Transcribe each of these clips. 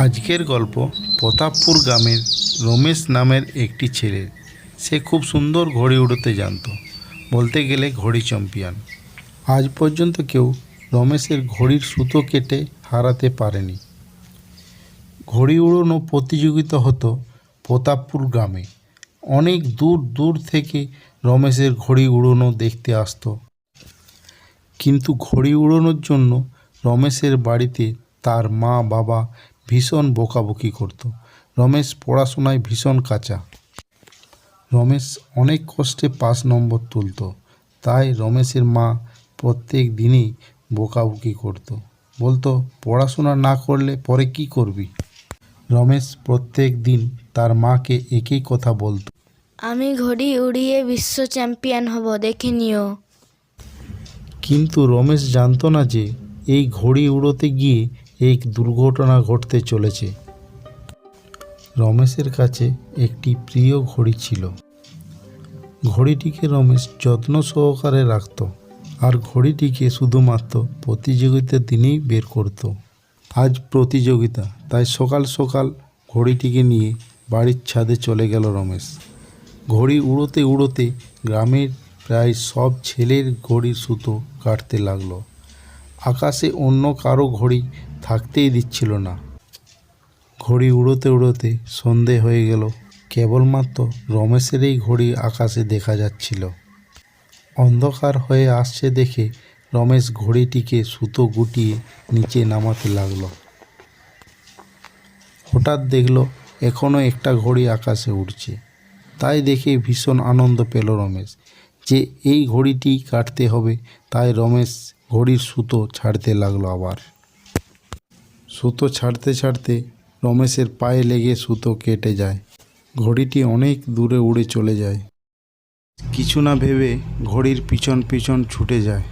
আজকের গল্প প্রতাপপুর গ্রামের রমেশ নামের একটি ছেলে সে খুব সুন্দর ঘড়ি উড়োতে জানতো, বলতে গেলে ঘড়ি চ্যাম্পিয়ন আজ পর্যন্ত কেউ রমেশের ঘড়ির সুতো কেটে হারাতে পারেনি। ঘড়ি উড়ানো প্রতিযোগিতা হতো প্রতাপপুর গ্রামে। অনেক দূর দূর থেকে রমেশের ঘড়ি উড়ানো দেখতে আসতো। কিন্তু ঘড়ি উড়ানোর জন্য রমেশের বাড়িতে তার মা বাবা ভীষণ বকাবকি করত। রমেশ পড়াশোনায় ভীষণ কাঁচা। রমেশ অনেক কষ্টে পাস নম্বর তুলতো। তাই রমেশের মা প্রত্যেক দিনই বকাবকি করত। বলতো পড়াশোনা না করলে পরে কি করবি? রমেশ প্রত্যেক দিন তার মাকে একই কথা বলতো। আমি ঘড়ি উড়িয়ে বিশ্ব চ্যাম্পিয়ন হব দেখে নিও। কিন্তু রমেশ জানতো না যে এই ঘড়ি উড়োতে গিয়ে এক দুর্ঘটনা ঘটতে চলেছে। রমেশের কাছে একটি প্রিয় ঘড়ি ছিল। ঘড়িটিকে রমেশ যত্ন সহকারে রাখত আর ঘড়িটিকে শুধুমাত্র প্রতিযোগিতার দিনেই বের করত। আজ প্রতিযোগিতা, তাই সকাল সকাল ঘড়িটিকে নিয়ে বাড়ির ছাদে চলে গেল রমেশ। ঘড়ি উড়োতে উড়োতে গ্রামের প্রায় সব ছেলের ঘড়ির সুতো কাটতে লাগল। আকাশে অন্য কারও ঘড়ি থাকতেই দিচ্ছিল না। ঘড়ি উড়োতে উড়োতে সন্ধে হয়ে গেল। কেবলমাত্র রমেশেরই ঘড়ি আকাশে দেখা যাচ্ছিল। অন্ধকার হয়ে আসছে দেখে রমেশ ঘড়িটিকে সুতো গুটিয়ে নিচে নামাতে লাগল। হঠাৎ দেখল এখনও একটা ঘড়ি আকাশে উঠছে তাই দেখে ভীষণ আনন্দ পেল রমেশ যে এই ঘড়িটি কাটতে হবে। তাই রমেশ ঘড়ির সুতো ছাড়তে লাগল আবার। সুতো ছাড়তে ছাড়তে রমেশের পায়ে লেগে সুতো কেটে যায়। ঘড়িটি অনেক দূরে উড়ে চলে যায়। কিছু না ভেবে ঘড়ির পিছন পিছন ছুটে যায়।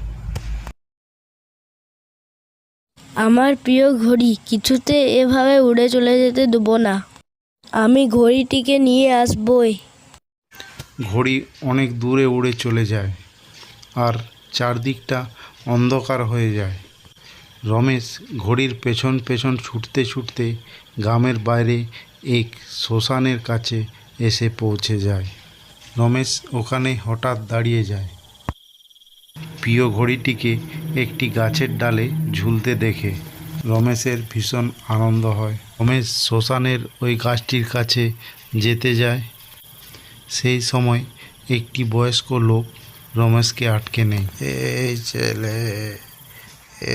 আমার প্রিয় ঘড়ি কিছুতে এভাবে উড়ে চলে যেতে দেবো না। আমি ঘড়িটিকে নিয়ে আসবই। ঘড়ি অনেক দূরে উড়ে চলে যায়। আর চারদিকটা অন্ধকার হয়ে যায়। রমেশ ঘড়ির পেছন পেছন ছুটতে ছুটতে গ্রামের বাইরে এক শ্মশানের কাছে এসে পৌঁছে যায়। রমেশ ওখানে হঠাৎ দাঁড়িয়ে যায়। প্রিয় ঘড়িটিকে একটি গাছের ডালে ঝুলতে দেখে। রমেশের ভীষণ আনন্দ হয়। রমেশ শ্মশানের ওই গাছটির কাছে যেতে যায়। সেই সময় একটি বয়স্ক লোক রমেশকে আটকে নেই। এই ছেলে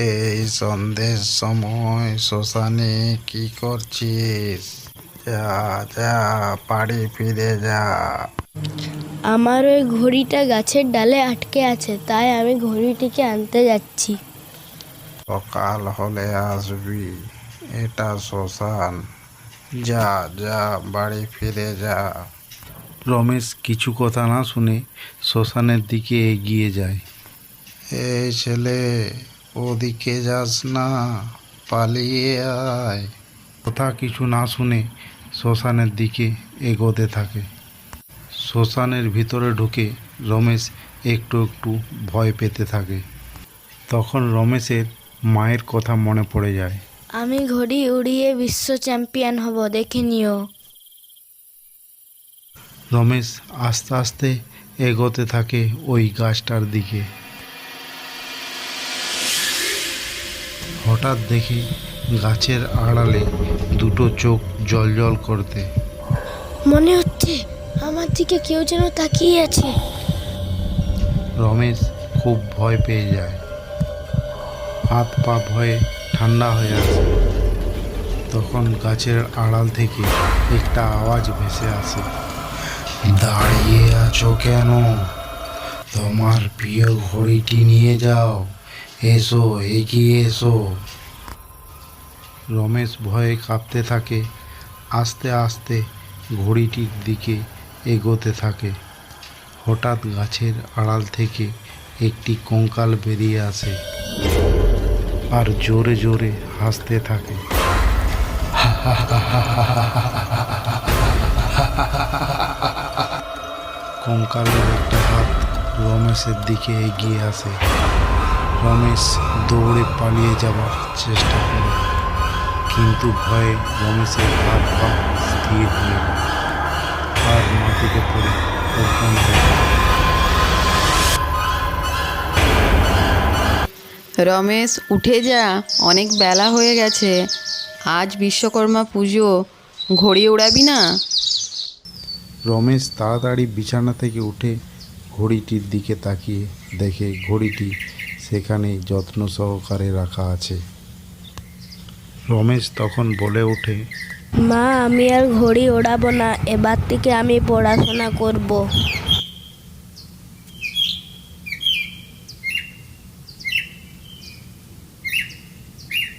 এই সন্ধ্যের সময় শ্মশানে কি করছিস? যা যা বাড়ি ফিরে যা। আমার ওই ঘড়িটা গাছের ডালে আটকে আছে তাই আমি ঘড়িটিকে আনতে যাচ্ছি। সকাল হলে আসবি এটা শ্মশান। যা যা বাড়ি ফিরে যা। রমেশ কিছু কথা না শুনে শ্মশানের দিকে এগিয়ে যায়। এই ছেলে ওদিকে যাস না পালিয়ে আয়। কথা কিছু না শুনে শ্মশানের দিকে এগোতে থাকে। শ্মশানের ভিতরে ঢুকে রমেশ একটু একটু ভয় পেতে থাকে। তখন রমেশের মায়ের কথা মনে পড়ে যায়। আমি ঘড়ি উড়িয়ে বিশ্ব চ্যাম্পিয়ন হব দেখে নিও। রমেশ আস্তে আস্তে এগোতে থাকে ওই গাছটার দিকে। হঠাৎ দেখি গাছের আড়ালে দুটো চোখ জল জল করতে। মনে হচ্ছে আমার দিকে কেউ যেন তাকিয়ে আছে। রমেশ খুব ভয় পেয়ে যায়। হাত পা ভয়ে ঠান্ডা হয়ে আসে তখন গাছের আড়াল থেকে একটা আওয়াজ ভেসে আসে। দাঁড়িয়ে আছো কেন? তোমার প্রিয় ঘড়িটি নিয়ে যাও। এসো, এগিয়ে এসো। রমেশ ভয়ে কাঁপতে থাকে। আস্তে আস্তে ঘড়িটির দিকে এগোতে থাকে। হঠাৎ গাছের আড়াল থেকে একটি কঙ্কাল বেরিয়ে আসে আর জোরে জোরে হাসতে থাকে। কঙ্কালের একটা হাত রমেশের দিকে এগিয়ে আসে। রমেশ দৌড়ে পালিয়ে যাবার চেষ্টা করে, কিন্তু ভয়ে রমেশের হাত পা স্থির হয়ে আর মাটিতে পড়ে অজ্ঞান রমেশ, উঠে যা, অনেক বেলা হয়ে গেছে। আজ বিশ্বকর্মা পুজো, ঘড়ি উড়াবি না? রমেশ তাড়াতাড়ি বিছানা থেকে উঠে ঘড়িটির দিকে তাকিয়ে দেখে ঘড়িটি সেখানে যত্ন সহকারে রাখা আছে রমেশ তখন বলে ওঠে, মা, আমি আর ঘড়ি ওড়াবো না এবার থেকে আমি পড়াশোনা করব।